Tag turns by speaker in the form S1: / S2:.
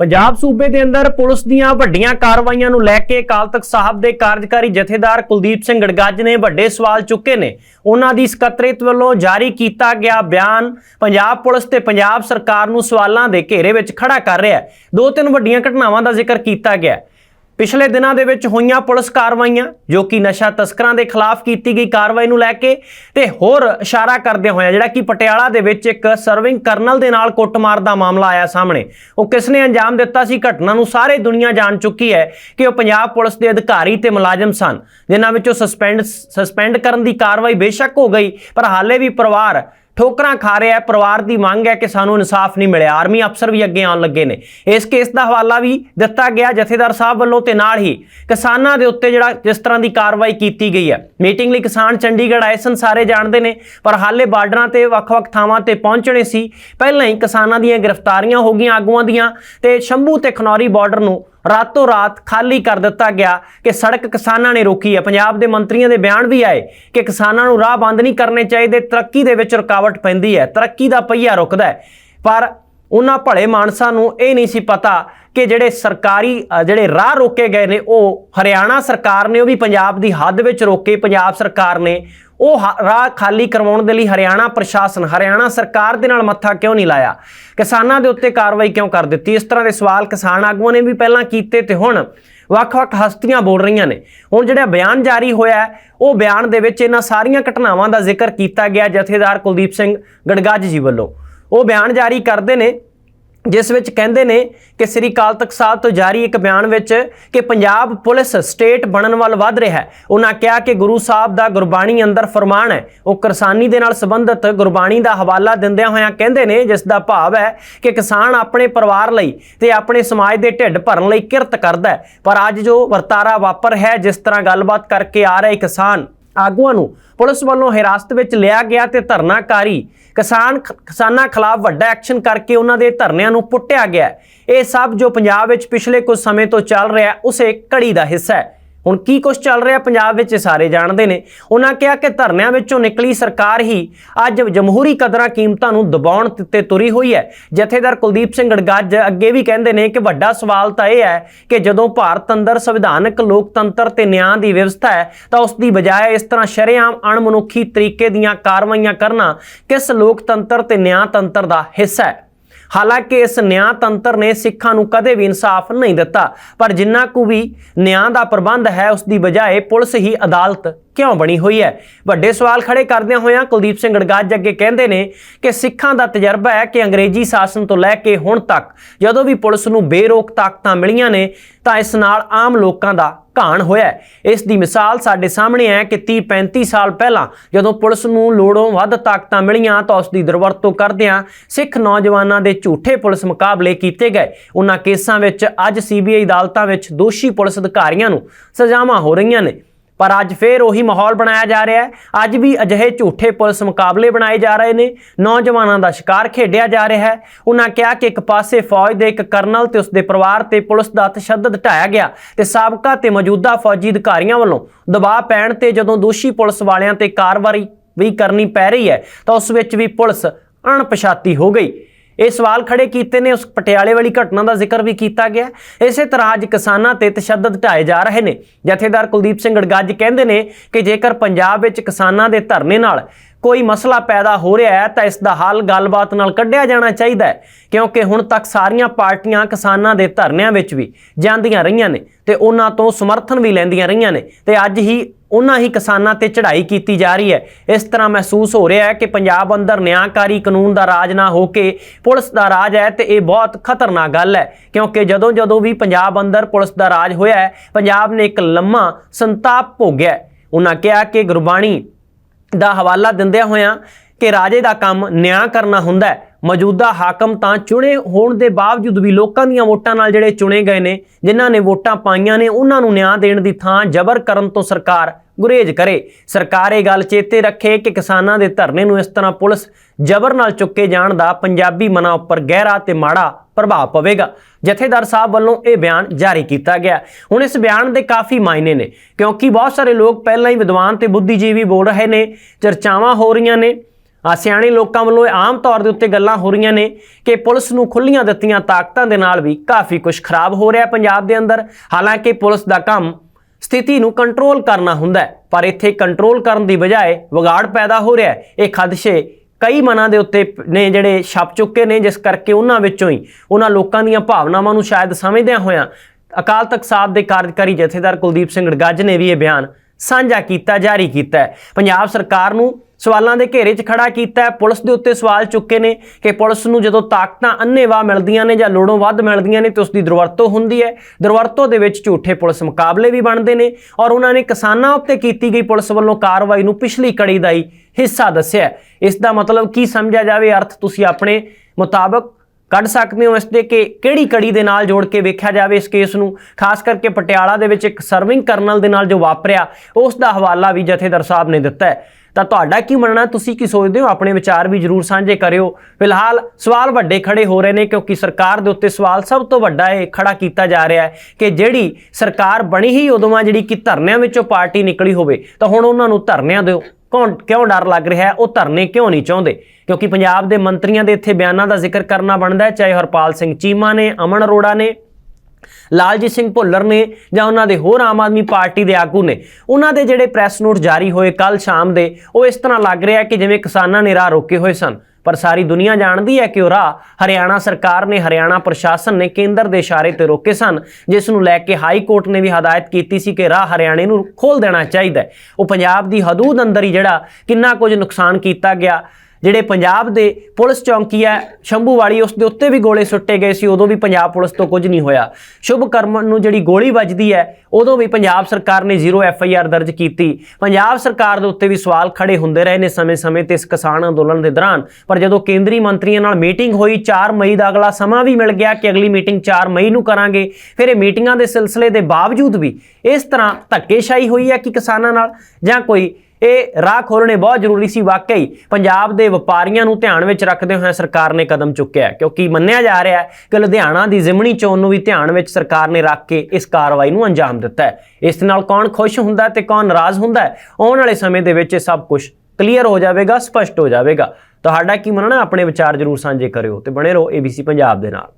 S1: ਪੰਜਾਬ ਸੂਬੇ ਦੇ ਅੰਦਰ ਪੁਲਿਸ ਦੀਆਂ ਵੱਡੀਆਂ ਕਾਰਵਾਈਆਂ ਨੂੰ ਲੈ ਕੇ ਅਕਾਲ ਤਖਤ ਸਾਹਿਬ ਦੇ ਕਾਰਜਕਾਰੀ ਜਥੇਦਾਰ ਕੁਲਦੀਪ ਸਿੰਘ ਗੜਗੱਜ ਨੇ ਵੱਡੇ ਸਵਾਲ ਚੁੱਕੇ ਨੇ। ਉਹਨਾਂ ਦੀ ਸਕੱਤਰੇਤ ਵੱਲੋਂ ਜਾਰੀ ਕੀਤਾ ਗਿਆ ਬਿਆਨ ਪੰਜਾਬ ਪੁਲਿਸ ਤੇ ਪੰਜਾਬ ਸਰਕਾਰ ਨੂੰ ਸਵਾਲਾਂ ਦੇ ਘੇਰੇ ਵਿੱਚ ਖੜਾ ਕਰ ਰਿਹਾ ਹੈ। ਦੋ ਤਿੰਨ ਵੱਡੀਆਂ ਘਟਨਾਵਾਂ ਦਾ ਜ਼ਿਕਰ ਕੀਤਾ ਗਿਆ ਪਿਛਲੇ ਦਿਨਾਂ ਦੇ ਵਿੱਚ ਹੋਈਆਂ ਪੁਲਿਸ ਕਾਰਵਾਈਆਂ, ਜੋ ਕਿ ਨਸ਼ਾ ਤਸਕਰਾਂ ਦੇ ਖਿਲਾਫ ਕੀਤੀ ਗਈ ਕਾਰਵਾਈ ਨੂੰ ਲੈ ਕੇ ਤੇ ਹੋਰ ਇਸ਼ਾਰਾ ਕਰਦੇ ਹੋਇਆ ਜਿਹੜਾ ਕਿ ਪਟਿਆਲਾ ਦੇ ਵਿੱਚ ਇੱਕ ਸਰਵਿੰਗ ਕਰਨਲ ਦੇ ਨਾਲ ਕੁੱਟਮਾਰ ਦਾ ਮਾਮਲਾ ਆਇਆ ਸਾਹਮਣੇ। ਉਹ ਕਿਸ ਨੇ ਅੰਜਾਮ ਦਿੱਤਾ ਸੀ? ਘਟਨਾ ਨੂੰ ਸਾਰੇ ਦੁਨੀਆ ਜਾਣ ਚੁੱਕੀ ਹੈ ਕਿ ਉਹ ਪੰਜਾਬ ਪੁਲਿਸ ਦੇ ਅਧਿਕਾਰੀ ਤੇ ਮੁਲਾਜ਼ਮ ਸਨ, ਜਿਨ੍ਹਾਂ ਵਿੱਚੋਂ ਸਸਪੈਂਡ ਸਸਪੈਂਡ ਕਰਨ ਦੀ ਕਾਰਵਾਈ ਬੇਸ਼ੱਕ ਹੋ ਗਈ, ਪਰ ਹਾਲੇ ਵੀ ਪਰਿਵਾਰ ਠੋਕਰਾਂ ਖਾ ਰਿਹਾ ਹੈ, ਪਰਿਵਾਰ ਦੀ ਮੰਗ ਹੈ ਕਿ ਸਾਨੂੰ ਇਨਸਾਫ ਨਹੀਂ ਮਿਲਿਆ। ਆਰਮੀ ਅਫਸਰ ਵੀ ਅੱਗੇ ਆਉਣ ਲੱਗੇ ਨੇ। ਇਸ ਕੇਸ ਦਾ ਹਵਾਲਾ ਵੀ ਦਿੱਤਾ ਗਿਆ ਜਥੇਦਾਰ ਸਾਹਿਬ ਵੱਲੋਂ ਤੇ ਨਾਲ ਹੀ ਕਿਸਾਨਾਂ ਦੇ ਉੱਤੇ ਜਿਹੜਾ ਜਿਸ ਤਰ੍ਹਾਂ ਦੀ ਕਾਰਵਾਈ ਕੀਤੀ ਗਈ ਹੈ। ਮੀਟਿੰਗ ਲਈ ਕਿਸਾਨ ਚੰਡੀਗੜ੍ਹ ਆਏ ਸਨ, ਸਾਰੇ ਜਾਣਦੇ ਨੇ, ਪਰ ਹਾਲੇ ਬਾਰਡਰਾਂ ਤੇ ਵੱਖ-ਵੱਖ ਥਾਵਾਂ ਤੇ ਪਹੁੰਚਣੇ ਸੀ। ਪਹਿਲਾਂ ਹੀ ਕਿਸਾਨਾਂ ਦੀਆਂ ਗ੍ਰਿਫਤਾਰੀਆਂ ਹੋ ਗਈਆਂ ਆਗੂਆਂ ਦੀਆਂ ਤੇ ਸ਼ੰਭੂ ਤੇ ਖਨੌਰੀ ਬਾਰਡਰ ਨੂੰ ਰਾਤੋਂ ਰਾਤ ਖਾਲੀ ਕਰ ਦਿੱਤਾ ਗਿਆ ਕਿ ਸੜਕ ਕਿਸਾਨਾਂ ਨੇ ਰੋਕੀ ਹੈ। ਪੰਜਾਬ ਦੇ ਮੰਤਰੀਆਂ ਦੇ ਬਿਆਨ ਵੀ ਆਏ ਕਿ ਕਿਸਾਨਾਂ ਨੂੰ ਰਾਹ ਬੰਦ ਨਹੀਂ ਕਰਨੇ ਚਾਹੀਦੇ, ਤਰੱਕੀ ਦੇ ਵਿੱਚ ਰੁਕਾਵਟ ਪੈਂਦੀ ਹੈ, ਤਰੱਕੀ ਦਾ ਪਹੀਆ ਰੁਕਦਾ ਹੈ। ਪਰ ਉਹਨਾਂ ਭਲੇ ਮਾਨਸਾਂ ਨੂੰ ਇਹ ਨਹੀਂ ਸੀ ਪਤਾ ਕਿ ਜਿਹੜੇ ਸਰਕਾਰੀ ਜਿਹੜੇ ਰਾਹ ਰੋਕੇ ਗਏ ਨੇ, ਉਹ ਹਰਿਆਣਾ ਸਰਕਾਰ ਨੇ, ਉਹ ਵੀ ਪੰਜਾਬ ਦੀ ਹੱਦ ਵਿੱਚ ਰੋਕੇ, ਪੰਜਾਬ ਸਰਕਾਰ ਨੇ ਉਹ ਹ- ਰਾਹ ਖਾਲੀ ਕਰਵਾਉਣ ਦੇ ਲਈ ਹਰਿਆਣਾ ਪ੍ਰਸ਼ਾਸਨ, ਹਰਿਆਣਾ ਸਰਕਾਰ ਦੇ ਨਾਲ ਮੱਥਾ ਕਿਉਂ ਨਹੀਂ ਲਾਇਆ? ਕਿਸਾਨਾਂ ਦੇ ਉੱਤੇ ਕਾਰਵਾਈ ਕਿਉਂ ਕਰ ਦਿੱਤੀ? ਇਸ ਤਰ੍ਹਾਂ ਦੇ ਸਵਾਲ ਕਿਸਾਨ ਆਗੂਆਂ ਨੇ ਵੀ ਪਹਿਲਾਂ ਕੀਤੇ ਤੇ ਹੁਣ ਵੱਖ-ਵੱਖ ਹਸਤੀਆਂ ਬੋਲ ਰਹੀਆਂ ਨੇ। ਹੁਣ ਜਿਹੜਾ ਬਿਆਨ ਜਾਰੀ ਹੋਇਆ ਉਹ ਬਿਆਨ ਦੇ ਵਿੱਚ ਇਹਨਾਂ ਸਾਰੀਆਂ ਘਟਨਾਵਾਂ ਦਾ ਜ਼ਿਕਰ ਕੀਤਾ ਗਿਆ ਜਥੇਦਾਰ ਕੁਲਦੀਪ ਸਿੰਘ ਗੜਗੱਜ ਜੀ ਵੱਲੋਂ। ਉਹ ਬਿਆਨ ਜਾਰੀ ਕਰਦੇ ਨੇ ਜਿਸ ਵਿੱਚ ਕਹਿੰਦੇ ਨੇ ਕਿ ਸ੍ਰੀ ਅਕਾਲ ਤਖਤ ਸਾਹਿਬ ਤੋਂ ਜਾਰੀ ਇੱਕ ਬਿਆਨ ਵਿੱਚ ਕਿ ਪੰਜਾਬ ਪੁਲਿਸ ਸਟੇਟ ਬਣਨ ਵੱਲ ਵਧ ਰਿਹਾ ਹੈ। ਉਹਨਾਂ ਕਿਹਾ ਕਿ ਗੁਰੂ ਸਾਹਿਬ ਦਾ ਗੁਰਬਾਣੀ ਅੰਦਰ ਫਰਮਾਨ ਹੈ। ਉਹ ਕਿਸਾਨੀ ਦੇ ਨਾਲ ਸੰਬੰਧਿਤ ਗੁਰਬਾਣੀ ਦਾ ਹਵਾਲਾ ਦਿੰਦਿਆਂ ਹੋਇਆਂ ਕਹਿੰਦੇ ਨੇ, ਜਿਸ ਦਾ ਭਾਵ ਹੈ ਕਿ ਕਿਸਾਨ ਆਪਣੇ ਪਰਿਵਾਰ ਲਈ ਤੇ ਆਪਣੇ ਸਮਾਜ ਦੇ ਢਿੱਡ ਭਰਨ ਲਈ ਕਿਰਤ ਕਰਦਾ ਹੈ। ਪਰ ਅੱਜ ਜੋ ਵਰਤਾਰਾ ਵਾਪਰ ਹੈ, ਜਿਸ ਤਰ੍ਹਾਂ ਗੱਲਬਾਤ ਕਰਕੇ ਆ ਰਹੇ ਕਿਸਾਨ ਆਗੂਆਂ ਨੂੰ। ਪੁਲਿਸ ਵੱਲੋਂ ਹਿਰਾਸਤ ਵਿੱਚ ਲਿਆ ਗਿਆ ਤੇ ਧਰਨਾਕਾਰੀ ਕਿਸਾਨ ਕਿਸਾਨਾਂ ਖਿਲਾਫ ਵੱਡਾ ਐਕਸ਼ਨ ਕਰਕੇ ਉਹਨਾਂ ਦੇ ਧਰਨਿਆਂ ਨੂੰ ਪੁੱਟਿਆ ਗਿਆ। ਇਹ ਸਭ ਜੋ ਪੰਜਾਬ ਵਿੱਚ ਪਿਛਲੇ ਕੁਝ ਸਮੇਂ ਤੋਂ ਚੱਲ ਰਿਹਾ, ਉਸੇ ਕੜੀ ਦਾ ਹਿੱਸਾ ਹੈ। ਹੁਣ ਕੀ ਕੁਝ ਚੱਲ ਰਿਹਾ ਪੰਜਾਬ ਵਿੱਚ ਇਹ ਸਾਰੇ ਜਾਣਦੇ ਨੇ। ਉਹਨਾਂ ਕਿਹਾ ਕਿ ਧਰਨਿਆਂ ਵਿੱਚੋਂ ਨਿਕਲੀ ਸਰਕਾਰ ਹੀ ਅੱਜ ਜਮਹੂਰੀ ਕਦਰਾਂ ਕੀਮਤਾਂ ਨੂੰ ਦਬਾਉਣ ਤੇ ਤੁਰੀ ਹੋਈ ਹੈ। ਜਥੇਦਾਰ ਕੁਲਦੀਪ ਸਿੰਘ ਗੜਗੱਜ ਅੱਗੇ ਵੀ ਕਹਿੰਦੇ ਨੇ ਕਿ ਵੱਡਾ ਸਵਾਲ ਤਾਂ ਇਹ ਹੈ ਕਿ ਜਦੋਂ ਭਾਰਤ ਅੰਦਰ ਸੰਵਿਧਾਨਕ ਲੋਕਤੰਤਰ ਤੇ ਨਿਆਂ ਦੀ ਵਿਵਸਥਾ ਹੈ, ਤਾਂ ਉਸ ਦੀ ਬਜਾਏ ਇਸ ਤਰ੍ਹਾਂ ਸ਼ਰੇਆਮ ਅਣਮਨੁੱਖੀ ਤਰੀਕੇ ਦੀਆਂ ਕਾਰਵਾਈਆਂ ਕਰਨਾ ਕਿਸ ਲੋਕਤੰਤਰ ਤੇ ਨਿਆਂ ਤੰਤਰ ਦਾ ਹਿੱਸਾ ਹੈ। ਹਾਲਾਂਕਿ ਇਸ ਨਿਆਂ ਤੰਤਰ ਨੇ ਸਿੱਖਾਂ ਨੂੰ ਕਦੇ ਵੀ ਇਨਸਾਫ ਨਹੀਂ ਦਿੱਤਾ, ਪਰ ਜਿੰਨਾ ਕੁ ਵੀ ਨਿਆਂ ਦਾ ਪ੍ਰਬੰਧ ਹੈ, ਉਸ ਦੀ ਬਜਾਏ ਪੁਲਿਸ ਹੀ ਅਦਾਲਤ ਕਿਉਂ ਬਣੀ ਹੋਈ ਹੈ? ਵੱਡੇ ਸਵਾਲ ਖੜੇ ਕਰਦਿਆਂ ਹੋਇਆਂ ਕੁਲਦੀਪ ਸਿੰਘ ਗੜਗੱਜ ਅੱਗੇ ਕਹਿੰਦੇ ਨੇ ਕਿ ਸਿੱਖਾਂ ਦਾ ਤਜਰਬਾ ਹੈ ਕਿ ਅੰਗਰੇਜ਼ੀ ਸ਼ਾਸਨ ਤੋਂ ਲੈ ਕੇ ਹੁਣ ਤੱਕ ਜਦੋਂ ਵੀ ਪੁਲਿਸ ਨੂੰ ਬੇਰੋਕ ਤਾਕਤਾਂ ਮਿਲੀਆਂ ਨੇ, ਤਾਂ ਇਸ ਨਾਲ ਆਮ ਲੋਕਾਂ ਦਾ ਘਾਣ ਹੋਇਆ ਇਸ ਦੀ ਮਿਸਾਲ ਸਾਡੇ ਸਾਹਮਣੇ ਹੈ ਕਿ 30 35 ਸਾਲ ਪਹਿਲਾਂ ਜਦੋਂ ਪੁਲਿਸ ਨੂੰ ਲੋੜੋਂ ਵੱਧ ਤਾਕਤਾਂ ਮਿਲੀਆਂ, ਤਾਂ ਉਸ ਦੀ ਦੁਰਵਰਤੋਂ ਕਰਦਿਆਂ ਸਿੱਖ ਨੌਜਵਾਨਾਂ ਦੇ ਝੂਠੇ ਪੁਲਿਸ ਮੁਕਾਬਲੇ ਕੀਤੇ ਗਏ। ਉਹਨਾਂ ਕੇਸਾਂ ਵਿੱਚ ਅੱਜ ਸੀਬੀਆਈ ਅਦਾਲਤਾਂ ਵਿੱਚ ਦੋਸ਼ੀ ਪੁਲਿਸ ਅਧਿਕਾਰੀਆਂ ਨੂੰ ਸਜ਼ਾਵਾਂ ਹੋ ਰਹੀਆਂ ਨੇ। ਪਰ ਅੱਜ ਫੇਰ ਉਹੀ ਮਾਹੌਲ ਬਣਾਇਆ ਜਾ ਰਿਹਾ ਹੈ। ਅੱਜ ਵੀ ਅਜਿਹੇ ਝੂਠੇ ਪੁਲਿਸ ਮੁਕਾਬਲੇ ਬਣਾਏ ਜਾ ਰਹੇ ਨੇ। ਨੌਜਵਾਨਾਂ ਦਾ ਸ਼ਿਕਾਰ ਖੇਡਿਆ ਜਾ ਰਿਹਾ ਹੈ। ਉਹਨਾਂ ਕਿਹਾ ਕਿ ਇੱਕ ਪਾਸੇ ਫੌਜ ਦੇ ਇੱਕ ਕਰਨਲ ਤੇ ਉਸਦੇ ਪਰਿਵਾਰ ਤੇ ਪੁਲਿਸ ਦਾ ਤਸ਼ੱਦਦ ਢਾਇਆ ਗਿਆ ਤੇ ਸਾਬਕਾ ਤੇ ਮੌਜੂਦਾ ਫੌਜੀ ਅਧਿਕਾਰੀਆਂ ਵੱਲੋਂ ਦਬਾਅ ਪੈਣ ਤੇ ਜਦੋਂ ਦੋਸ਼ੀ ਪੁਲਿਸ ਵਾਲਿਆਂ ਤੇ ਕਾਰਵਾਈ ਵੀ ਕਰਨੀ ਪੈ ਰਹੀ ਹੈ, ਤਾਂ ਉਸ ਵਿੱਚ ਵੀ ਪੁਲਿਸ ਅਣਪਛਾਤੀ ਹੋ ਗਈ। ਇਹ ਸਵਾਲ ਖੜੇ ਕੀਤੇ ਨੇ, ਉਸ ਪਟਿਆਲੇ ਵਾਲੀ ਘਟਨਾ ਦਾ ਜ਼ਿਕਰ ਵੀ ਕੀਤਾ ਗਿਆ। ਇਸੇ ਤਰ੍ਹਾਂ ਅੱਜ ਕਿਸਾਨਾਂ ਤੇ ਤਸ਼ੱਦਦ ਢਾਏ ਜਾ ਰਹੇ ਨੇ। ਜਥੇਦਾਰ ਕੁਲਦੀਪ ਸਿੰਘ ਗੜਗੱਜ ਕਹਿੰਦੇ ਨੇ ਕਿ ਜੇਕਰ ਪੰਜਾਬ ਵਿੱਚ ਕਿਸਾਨਾਂ ਦੇ ਧਰਨੇ ਨਾਲ ਕੋਈ ਮਸਲਾ ਪੈਦਾ ਹੋ ਰਿਹਾ ਹੈ ਤਾਂ ਇਸ ਦਾ ਹੱਲ ਗੱਲਬਾਤ ਨਾਲ ਕੱਢਿਆ ਜਾਣਾ ਚਾਹੀਦਾ ਹੈ, ਕਿਉਂਕਿ ਹੁਣ ਤੱਕ ਸਾਰੀਆਂ ਪਾਰਟੀਆਂ ਕਿਸਾਨਾਂ ਦੇ ਧਰਨਿਆਂ ਵਿੱਚ ਵੀ ਜਾਂਦੀਆਂ ਰਹੀਆਂ ਨੇ ਤੇ ਉਹਨਾਂ ਤੋਂ ਸਮਰਥਨ ਵੀ ਲੈਂਦੀਆਂ ਰਹੀਆਂ ਨੇ ਤੇ ਅੱਜ ਹੀ ਉਹਨਾਂ ਹੀ ਕਿਸਾਨਾਂ ਤੇ ਚੜ੍ਹਾਈ ਕੀਤੀ ਜਾ ਰਹੀ ਹੈ। ਇਸ ਤਰ੍ਹਾਂ ਮਹਿਸੂਸ ਹੋ ਰਿਹਾ ਹੈ ਕਿ ਪੰਜਾਬ ਅੰਦਰ ਨਿਆਂਕਾਰੀ ਕਾਨੂੰਨ ਦਾ ਰਾਜ ਨਾ ਹੋ ਕੇ ਪੁਲਿਸ ਦਾ ਰਾਜ ਹੈ ਤੇ ਇਹ ਬਹੁਤ ਖਤਰਨਾਕ ਗੱਲ ਹੈ, ਕਿਉਂਕਿ ਜਦੋਂ ਜਦੋਂ ਵੀ ਪੰਜਾਬ ਅੰਦਰ ਪੁਲਿਸ ਦਾ ਰਾਜ ਹੋਇਆ ਹੈ, ਪੰਜਾਬ ਨੇ ਇੱਕ ਲੰਮਾ ਸੰਤਾਪ ਭੋਗਿਆ ਉਹਨਾਂ ਕਿਹਾ ਕਿ ਗੁਰਬਾਣੀ ਦਾ ਹਵਾਲਾ ਦਿੰਦਿਆਂ ਹੋਇਆਂ ਕਿ ਰਾਜੇ ਦਾ ਕੰਮ ਨਿਆਂ ਕਰਨਾ ਹੁੰਦਾ ਹੈ। ਮੌਜੂਦਾ ਹਾਕਮ ਤਾਂ ਚੁਣੇ ਹੋਣ ਦੇ ਬਾਵਜੂਦ ਵੀ ਲੋਕਾਂ ਦੀਆਂ ਵੋਟਾਂ ਨਾਲ ਜਿਹੜੇ ਚੁਣੇ ਗਏ ਨੇ, ਜਿਨ੍ਹਾਂ ਨੇ ਵੋਟਾਂ ਪਾਈਆਂ ਨੇ, ਉਹਨਾਂ ਨੂੰ ਨਿਆਂ ਦੇਣ ਦੀ ਥਾਂ ਜ਼ਬਰ ਕਰਨ ਤੋਂ ਸਰਕਾਰ ਗੁਰੇਜ਼ ਕਰੇ। ਸਰਕਾਰ ਇਹ ਗੱਲ ਚੇਤੇ ਰੱਖੇ ਕਿ ਕਿਸਾਨਾਂ ਦੇ ਧਰਨੇ ਨੂੰ ਇਸ ਤਰ੍ਹਾਂ ਪੁਲਿਸ ਜ਼ਬਰ ਨਾਲ ਚੁੱਕੇ ਜਾਣ ਦਾ ਪੰਜਾਬੀ ਮਨਾਂ ਉੱਪਰ ਗਹਿਰਾ ਤੇ ਮਾੜਾ ਪ੍ਰਭਾਵ ਪਵੇਗਾ। ਜਥੇਦਾਰ ਸਾਹਿਬ ਵੱਲੋਂ ਇਹ ਬਿਆਨ ਜਾਰੀ ਕੀਤਾ ਗਿਆ। ਹੁਣ ਇਸ ਬਿਆਨ ਦੇ ਕਾਫੀ ਮਾਇਨੇ ਨੇ, ਕਿਉਂਕਿ ਬਹੁਤ ਸਾਰੇ ਲੋਕ ਪਹਿਲਾਂ ਹੀ ਵਿਦਵਾਨ ਤੇ ਬੁੱਧੀਜੀਵੀ ਬੋਲ ਰਹੇ ਨੇ, ਚਰਚਾਵਾਂ ਹੋ ਰਹੀਆਂ ਨੇ। ਆ ਸਿਆਣੇ ਲੋਕਾਂ ਵੱਲੋਂ ਆਮ ਤੌਰ ਦੇ ਉੱਤੇ ਗੱਲਾਂ ਹੋ ਰਹੀਆਂ ਨੇ ਕਿ ਪੁਲਿਸ ਨੂੰ ਖੁੱਲੀਆਂ ਦਿੱਤੀਆਂ ਤਾਕਤਾਂ ਦੇ ਨਾਲ ਵੀ ਕਾਫੀ ਕੁਝ ਖਰਾਬ ਹੋ ਰਿਹਾ ਪੰਜਾਬ ਦੇ ਅੰਦਰ। ਹਾਲਾਂਕਿ ਪੁਲਿਸ ਦਾ ਕੰਮ ਸਥਿਤੀ ਨੂੰ ਕੰਟਰੋਲ ਕਰਨਾ ਹੁੰਦਾ ਹੈ। ਪਰ ਇੱਥੇ ਕੰਟਰੋਲ ਕਰਨ ਦੀ ਬਜਾਏ ਵਿਗਾੜ ਪੈਦਾ ਹੋ ਰਿਹਾ ਹੈ। ਇਹ ਖਦਸ਼ੇ ਕਈ ਮਨਾਂ ਦੇ ਉੱਤੇ ਨੇ ਜਿਹੜੇ ਛਪ ਚੁੱਕੇ ਨੇ, ਜਿਸ ਕਰਕੇ ਉਹਨਾਂ ਵਿੱਚੋਂ ਹੀ, ਉਹਨਾਂ ਲੋਕਾਂ ਦੀਆਂ ਭਾਵਨਾਵਾਂ ਨੂੰ ਸ਼ਾਇਦ ਸਮਝਦਿਆਂ ਹੋਇਆਂ ਅਕਾਲ ਤਖਤ ਸਾਹਿਬ ਦੇ ਕਾਰਜਕਾਰੀ ਜਥੇਦਾਰ ਕੁਲਦੀਪ ਸਿੰਘ ਗੜਗੱਜ ਨੇ ਵੀ ਇਹ ਬਿਆਨ ਸਾਂਝਾ ਕੀਤਾ, ਜਾਰੀ ਕੀਤਾ ਹੈ। ਪੰਜਾਬ ਸਰਕਾਰ ਨੂੰ ਸਵਾਲਾਂ ਦੇ ਘੇਰੇ 'ਚ ਖੜਾ ਕੀਤਾ ਹੈ। ਪੁਲਿਸ ਦੇ ਉੱਤੇ ਸਵਾਲ ਚੁੱਕੇ ਨੇ ਕਿ ਪੁਲਿਸ ਨੂੰ ਜਦੋਂ ਤਾਕਤਾਂ ਅੰਨੇਵਾਹ ਮਿਲਦੀਆਂ ਨੇ ਜਾਂ ਲੋੜੋਂ ਵੱਧ ਮਿਲਦੀਆਂ ਨੇ ਤੇ ਉਸ ਦੀ ਦੁਰਵਰਤੋਂ ਹੁੰਦੀ ਹੈ। ਦੁਰਵਰਤੋਂ ਦੇ ਵਿੱਚ ਝੂਠੇ ਪੁਲਿਸ ਮੁਕਾਬਲੇ ਵੀ ਬਣਦੇ ਨੇ ਔਰ ਉਹਨਾਂ ਨੇ ਕਿਸਾਨਾਂ ਉੱਤੇ ਕੀਤੀ ਗਈ ਪੁਲਿਸ ਵੱਲੋਂ ਕਾਰਵਾਈ ਨੂੰ ਪਿਛਲੀ ਕੜੀ ਦਾ ਹੀ ਹਿੱਸਾ ਦੱਸਿਆ ਇਸ ਦਾ ਮਤਲਬ ਕੀ ਸਮਝਿਆ ਜਾਵੇ? ਅਰਥ ਤੁਸੀਂ ਆਪਣੇ ਮੁਤਾਬਕ ਕੱਢ ਸਕਦੇ ਹੋ ਇਸ ਦੇ ਕਿ ਕਿਹੜੀ ਕੜੀ ਦੇ ਨਾਲ ਜੋੜ ਕੇ ਵੇਖਿਆ ਜਾਵੇ ਇਸ ਕੇਸ ਨੂੰ? ਖਾਸ ਕਰਕੇ ਪਟਿਆਲਾ ਦੇ ਵਿੱਚ ਇੱਕ ਸਰਵਿੰਗ ਕਰਨਲ ਦੇ ਨਾਲ ਜੋ ਵਾਪਰਿਆ, ਉਸ ਦਾ ਹਵਾਲਾ ਵੀ ਜਥੇਦਾਰ ਸਾਹਿਬ ਨੇ ਦਿੱਤਾ ਹੈ। ਤਾਂ ਤੁਹਾਡਾ ਕੀ ਮੰਨਣਾ? ਤੁਸੀਂ ਕੀ ਸੋਚਦੇ ਹੋ? ਆਪਣੇ ਵਿਚਾਰ ਵੀ ਜਰੂਰ ਸਾਂਝੇ ਕਰਿਓ। ਫਿਲਹਾਲ ਸਵਾਲ ਵੱਡੇ ਖੜੇ ਹੋ ਰਹੇ ਨੇ ਕਿਉਂਕਿ ਸਰਕਾਰ ਦੇ ਉੱਤੇ ਸਵਾਲ ਸਭ ਤੋਂ ਵੱਡਾ ਇਹ ਖੜਾ ਕੀਤਾ ਜਾ ਰਿਹਾ ਹੈ ਕਿ ਜਿਹੜੀ ਸਰਕਾਰ ਬਣੀ ਹੀ ਉਦੋਂ ਆ ਜਿਹੜੀ ਕਿ ਧਰਨਿਆਂ ਵਿੱਚੋਂ ਪਾਰਟੀ ਨਿਕਲੀ ਹੋਵੇ, ਤਾਂ ਹੁਣ ਉਹਨਾਂ ਨੂੰ ਧਰਨਿਆਂ ਦਿਓ। ਕੌਣ, ਕਿਉਂ ਡਰ ਲੱਗ ਰਿਹਾ ਹੈ? ਉਹ ਧਰਨੇ ਕਿਉਂ ਨਹੀਂ ਚਾਹੁੰਦੇ? ਕਿਉਂਕਿ ਪੰਜਾਬ ਦੇ ਮੰਤਰੀਆਂ ਦੇ ਇੱਥੇ ਬਿਆਨਾਂ ਦਾ ਜ਼ਿਕਰ ਕਰਨਾ ਬਣਦਾ ਹੈ, ਚਾਹੇ ਹਰਪਾਲ ਸਿੰਘ ਚੀਮਾ ਨੇ, ਅਮਨ ਅਰੋੜਾ ਨੇ ਲਾਲਜੀਤ ਸਿੰਘ ਭੁੱਲਰ ਨੇ ਜਾਂ ਉਹਨਾਂ ਦੇ ਹੋਰ ਆਮ ਆਦਮੀ ਪਾਰਟੀ ਦੇ ਆਗੂ ਨੇ, ਉਹਨਾਂ ਦੇ ਜਿਹੜੇ ਪ੍ਰੈਸ ਨੋਟ ਜਾਰੀ ਹੋਏ ਕੱਲ ਸ਼ਾਮ ਦੇ, ਉਹ ਇਸ ਤਰ੍ਹਾਂ ਲੱਗ ਰਿਹਾ ਕਿ ਜਿਵੇਂ ਕਿਸਾਨਾਂ ਨੇ ਰਾਹ ਰੋਕੇ ਹੋਏ ਸਨ। ਪਰ ਸਾਰੀ ਦੁਨੀਆ ਜਾਣਦੀ ਹੈ ਕਿ ਉਹ ਰਾਹ ਹਰਿਆਣਾ ਸਰਕਾਰ ਨੇ, ਹਰਿਆਣਾ ਪ੍ਰਸ਼ਾਸਨ ਨੇ ਕੇਂਦਰ ਦੇ ਇਸ਼ਾਰੇ ਤੇ ਰੋਕੇ ਸਨ, ਜਿਸ ਨੂੰ ਲੈ ਕੇ ਹਾਈ ਕੋਰਟ ਨੇ ਵੀ ਹਦਾਇਤ ਕੀਤੀ ਸੀ ਕਿ ਰਾਹ ਹਰਿਆਣੇ ਨੂੰ ਖੋਲ ਦੇਣਾ ਚਾਹੀਦਾ ਹੈ। ਉਹ ਪੰਜਾਬ ਦੀ ਹਦੂਦ ਅੰਦਰ ਹੀ ਜਿਹੜਾ ਕਿੰਨਾ ਕੁਝ ਨੁਕਸਾਨ ਕੀਤਾ ਗਿਆ ਜਿਹੜੇ ਪੰਜਾਬ ਦੇ ਪੁਲਿਸ ਚੌਂਕੀ ਹੈ, ਸ਼ੰਭੂ ਵਾਲੀ, ਉਸ ਦੇ ਉੱਤੇ ਵੀ ਗੋਲੇ ਸੁੱਟੇ ਗਏ ਸੀ, ਉਦੋਂ ਵੀ ਪੰਜਾਬ ਪੁਲਿਸ ਤੋਂ ਕੁਝ ਨਹੀਂ ਹੋਇਆ। ਸ਼ੁਭ ਕਰਮਨ ਨੂੰ ਜਿਹੜੀ ਗੋਲੀ ਵੱਜਦੀ ਹੈ, ਉਦੋਂ ਵੀ ਪੰਜਾਬ ਸਰਕਾਰ ਨੇ ਜ਼ੀਰੋ ਐਫ ਆਈ ਆਰ ਦਰਜ ਕੀਤੀ। ਪੰਜਾਬ ਸਰਕਾਰ ਦੇ ਉੱਤੇ ਵੀ ਸਵਾਲ ਖੜੇ ਹੁੰਦੇ ਰਹੇ ਨੇ ਸਮੇਂ-ਸਮੇਂ ਤੇ ਇਸ ਕਿਸਾਨ ਅੰਦੋਲਨ ਦੇ ਦੌਰਾਨ। ਪਰ ਜਦੋਂ ਕੇਂਦਰੀ ਮੰਤਰੀਆਂ ਨਾਲ ਮੀਟਿੰਗ ਹੋਈ 4 ਮਈ ਦਾ ਅਗਲਾ ਸਮਾਂ ਵੀ ਮਿਲ ਗਿਆ ਕਿ ਅਗਲੀ ਮੀਟਿੰਗ 4 ਮਈ ਨੂੰ ਕਰਾਂਗੇ। ਫਿਰ ਇਹ ਮੀਟਿੰਗਾਂ ਦੇ ਸਿਲਸਿਲੇ ਦੇ ਬਾਵਜੂਦ ਵੀ ਇਸ ਤਰ੍ਹਾਂ ਧੱਕੇਸ਼ਾਹੀ ਹੋਈ ਹੈ ਕਿ ਕਿਸਾਨਾਂ ਨਾਲ ਜਾਂ ਕੋਈ ਇਹ ਰਾਹ ਖੋਲਣੇ ਬਹੁਤ ਜ਼ਰੂਰੀ ਸੀ ਵਾਕਈ। ਪੰਜਾਬ ਦੇ ਵਪਾਰੀਆਂ ਨੂੰ ਧਿਆਨ ਵਿੱਚ ਰੱਖਦੇ ਹੋਏ ਸਰਕਾਰ ਨੇ ਕਦਮ ਚੁੱਕਿਆ ਕਿਉਂਕਿ ਮੰਨਿਆ ਜਾ ਰਿਹਾ ਹੈ ਕਿ ਲੁਧਿਆਣਾ ਦੀ ਜ਼ਿਮਣੀ ਚੋਣ ਨੂੰ ਵੀ ਧਿਆਨ ਵਿੱਚ ਸਰਕਾਰ ਨੇ ਰੱਖ ਕੇ ਇਸ ਕਾਰਵਾਈ ਨੂੰ ਅੰਜਾਮ ਦਿੱਤਾ ਹੈ। ਇਸ ਨਾਲ ਕੌਣ ਖੁਸ਼ ਹੁੰਦਾ ਹੈ ਤੇ ਕੌਣ ਨਾਰਾਜ਼ ਹੁੰਦਾ ਹੈ, ਆਉਣ ਵਾਲੇ ਸਮੇਂ ਦੇ ਵਿੱਚ ਇਹ ਸਭ ਕੁਝ ਕਲੀਅਰ ਹੋ ਜਾਵੇਗਾ, ਸਪਸ਼ਟ ਹੋ ਜਾਵੇਗਾ। ਤੁਹਾਡਾ ਕੀ ਮੰਨਣਾ? ਆਪਣੇ ਵਿਚਾਰ ਜ਼ਰੂਰ ਸਾਂਝੇ ਕਰਿਓ ਤੇ ਬਣੇ ਰਹੋ ABC ਪੰਜਾਬ ਦੇ ਨਾਲ।